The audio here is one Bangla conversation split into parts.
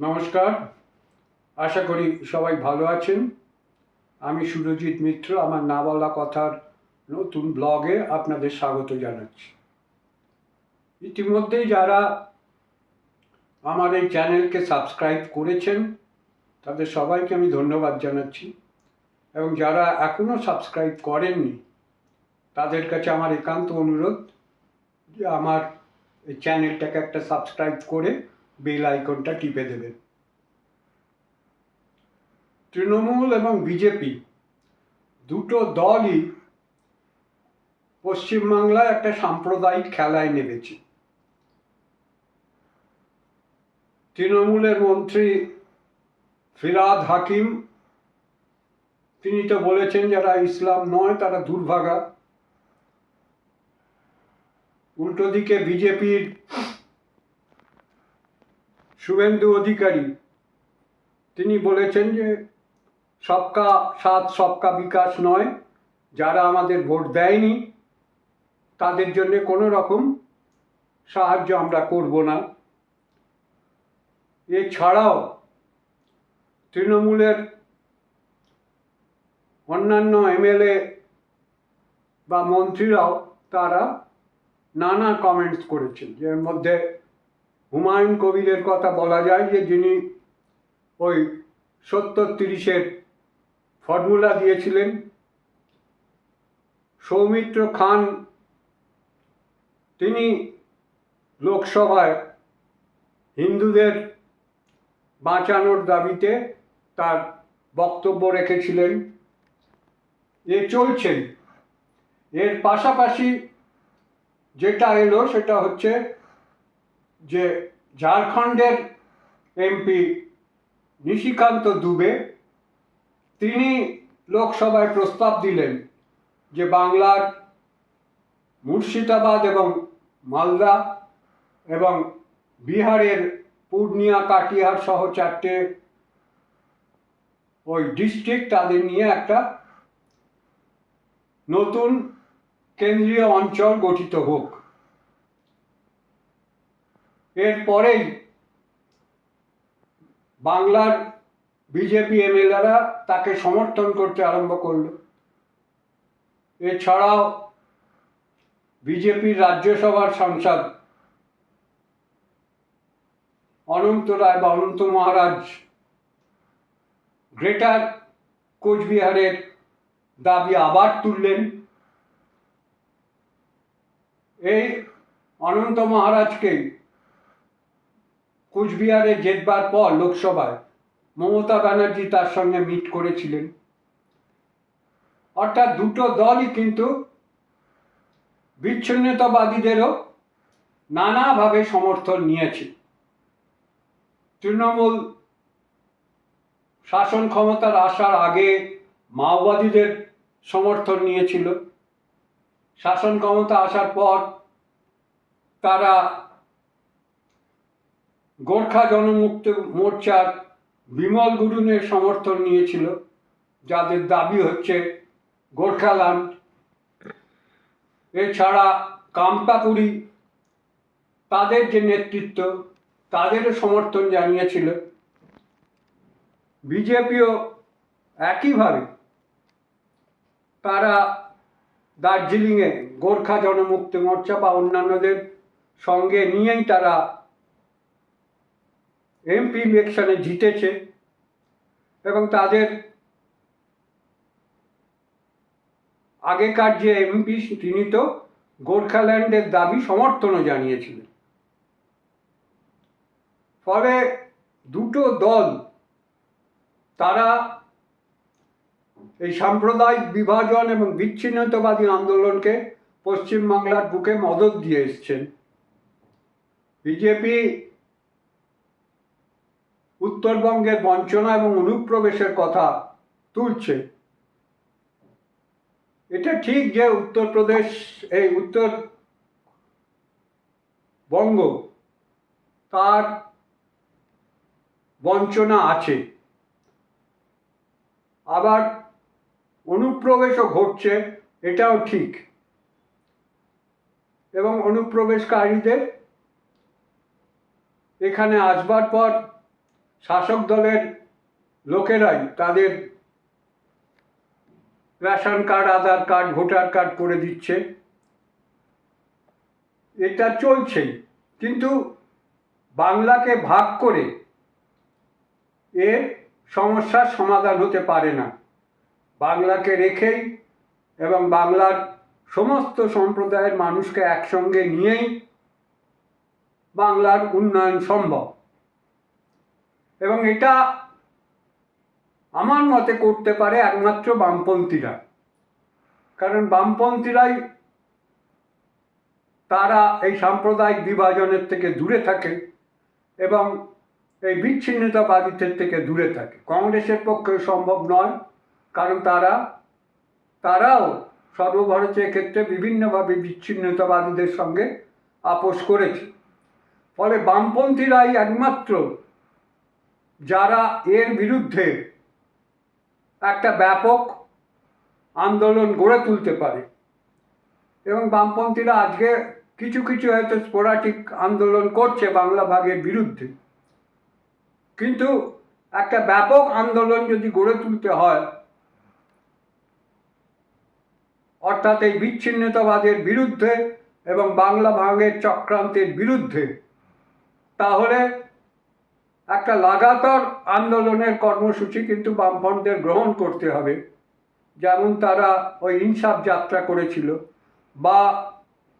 নমস্কার। আশা করি সবাই ভালো আছেন। আমি সুরজিৎ মিত্র, আমার না বলা কথার নতুন ব্লগে আপনাদের স্বাগত জানাচ্ছি। ইতিমধ্যেই যারা আমার এই চ্যানেলকে সাবস্ক্রাইব করেছেন, তাদের সবাইকে আমি ধন্যবাদ জানাচ্ছি। এবং যারা এখনও সাবস্ক্রাইব করেননি, তাদের কাছে আমার একান্ত অনুরোধ যে আমার এই চ্যানেলটাকে একটা সাবস্ক্রাইব করে বেল আইকনটা টিপে দেবেন। তৃণমূল এবং বিজেপি দুটো দলই পশ্চিমবাংলায় একটা সাম্প্রদায়িক খেলায় নেমেছে। তৃণমূলের মন্ত্রী ফিরাদ হাকিম, তিনি তো বলেছেন যারা ইসলাম নয় তারা দুর্ভাগা। উল্টো দিকে বিজেপির শুভেন্দু অধিকারী। তিনি বলেছেন যে, সবকা সাত সবকা বিকাশ নয়। যারা আমাদের ভোট দেয়নি, তাদের জন্য কোনো রকম সাহায্য আমরা করব না। এছাড়াও, তৃণমূলের অন্যান্য এমএলএ বা মন্ত্রীরাও তারা নানা কমেন্টস করেছেন এর মধ্যে হুমায়ুন কবিরের কথা বলা যায় যে যিনি ওই সত্তর তিরিশের ফর্মুলা দিয়েছিলেন, সৌমিত্র খান, তিনি লোকসভায় হিন্দুদের বাঁচানোর দাবিতে তার বক্তব্য রেখেছিলেন। এ চলছেন এর পাশাপাশি যেটা এলো সেটা হচ্ছে যে ঝাড়খণ্ডের এমপি নিশিকান্ত দুবে, তিনি লোকসভায় প্রস্তাব দিলেন যে বাংলার মুর্শিদাবাদ এবং মালদা এবং বিহারের পূর্ণিয়া, কাটিহার সহ চারটে ওই ডিস্ট্রিক্ট তাদের নিয়ে একটা নতুন কেন্দ্রীয় অঞ্চল গঠিত হোক। এরপরেই বাংলার বিজেপি এমএলএরা তাকে সমর্থন করতে আরম্ভ করল। এছাড়াও বিজেপির রাজ্যসভার সাংসদ অনন্ত রায় বা অনন্ত মহারাজ গ্রেটার কোচবিহারের দাবি আবার তুললেন। এই অনন্ত মহারাজকেই কুচবিহারে জেতবার পর লোকসভায় মমতা ব্যানার্জি তার সঙ্গে মিট করেছিলেন। অর্থাৎ দুটো দলই কিন্তু বিচ্ছিন্নতাবাদীদেরও নানাভাবে সমর্থন নিয়েছে। তৃণমূল শাসন ক্ষমতার আসার আগে মাওবাদীদের সমর্থন নিয়েছিল। শাসন ক্ষমতা আসার পর তারা গোর্খা জনমুক্তি মোর্চার বিমল গুরুনের সমর্থন নিয়েছিল, যাদের দাবি হচ্ছে গোর্খাল্যান্ড। এছাড়া কামতাপুরি, তাদের যে নেতৃত্ব, তাদেরও সমর্থন জানিয়েছিল। বিজেপিও একইভাবে তারা দার্জিলিংয়ে গোর্খা জনমুক্তি মোর্চা বা অন্যান্যদের সঙ্গে নিয়েই তারা এমপি ইলেকশনে জিতেছে এবং তাদের আগেকার যে এমপি তিনি তো গোর্খাল্যান্ডের দাবি সমর্থনও জানিয়েছিলেন। ফলে দুটো দল তারা এই সাম্প্রদায়িক বিভাজন এবং বিচ্ছিন্নতাবাদী আন্দোলনকে পশ্চিমবাংলার বুকে মদত দিয়ে এসছেন। বিজেপি উত্তরবঙ্গের বঞ্চনা এবং অনুপ্রবেশের কথা তুলছে। এটা ঠিক যে উত্তরপ্রদেশ, এই উত্তর বঙ্গ তার বঞ্চনা আছে। আবার অনুপ্রবেশও ঘটছে, এটাও ঠিক। এবং অনুপ্রবেশকারীদের এখানে আসবার পর শাসক দলের লোকেরাই তাদের ration card, Aadhaar card, voter card করে দিচ্ছে। এটা চলছেই। কিন্তু বাংলাকে ভাগ করে এর সমস্যার সমাধান হতে পারে না। বাংলাকে রেখেই এবং বাংলার সমস্ত সম্প্রদায়ের মানুষকে একসঙ্গে নিয়েই বাংলার উন্নয়ন সম্ভব। এবং এটা আমার মতে করতে পারে একমাত্র বামপন্থীরা। কারণ বামপন্থীরাই তারা এই সাম্প্রদায়িক বিভাজনের থেকে দূরে থাকে এবং এই বিচ্ছিন্নতাবাদীদের থেকে দূরে থাকে। কংগ্রেসের পক্ষে সম্ভব নয়, কারণ তারা, তারাও সর্বভারতীয় ক্ষেত্রে বিভিন্নভাবে বিচ্ছিন্নতাবাদীদের সঙ্গে আপোষ করেছে। ফলে বামপন্থীরাই একমাত্র যারা এর বিরুদ্ধে একটা ব্যাপক আন্দোলন গড়ে তুলতে পারে। এবং বামপন্থীরা আজকে কিছু কিছু হয়তো স্পোরাটিক আন্দোলন করছে বাংলা ভাগের বিরুদ্ধে। কিন্তু একটা ব্যাপক আন্দোলন যদি গড়ে তুলতে হয়, অর্থাৎ এই বিচ্ছিন্নতাবাদের বিরুদ্ধে এবং বাংলা ভাঙের চক্রান্তের বিরুদ্ধে, তাহলে একটা লাগাতার আন্দোলনের কর্মসূচি কিন্তু বামফ্রন্টদের গ্রহণ করতে হবে। যেমন তারা ওই ইনসাফ যাত্রা করেছিল বা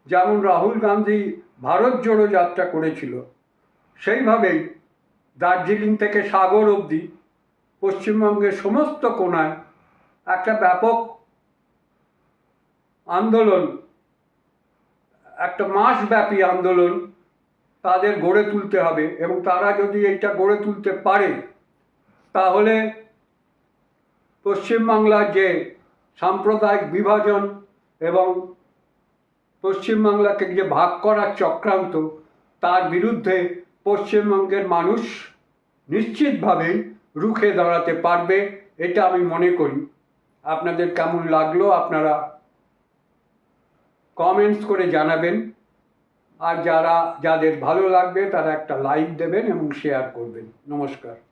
যেমন রাহুল গান্ধী ভারত জোড়ো যাত্রা করেছিল। সেইভাবেই দার্জিলিং থেকে সাগর অবধি পশ্চিমবঙ্গের সমস্ত কোণায় একটা ব্যাপক আন্দোলন, একটা মাসব্যাপী আন্দোলন তাদের গড়ে তুলতে হবে এবং তারা যদি এইটা গড়ে তুলতে পারে, তাহলে পশ্চিমবাংলার যে সাম্প্রদায়িক বিভাজন এবং পশ্চিমবাংলাকে যে ভাগ করার চক্রান্ত, তার বিরুদ্ধে পশ্চিমবঙ্গের মানুষ নিশ্চিতভাবেই রুখে দাঁড়াতে পারবে, এটা আমি মনে করি। আপনাদের কেমন লাগল আপনারা কমেন্টস করে জানাবেন। আর যারা যাদের ভালো লাগবে তারা একটা লাইক দেবেন এবং শেয়ার করবেন। নমস্কার।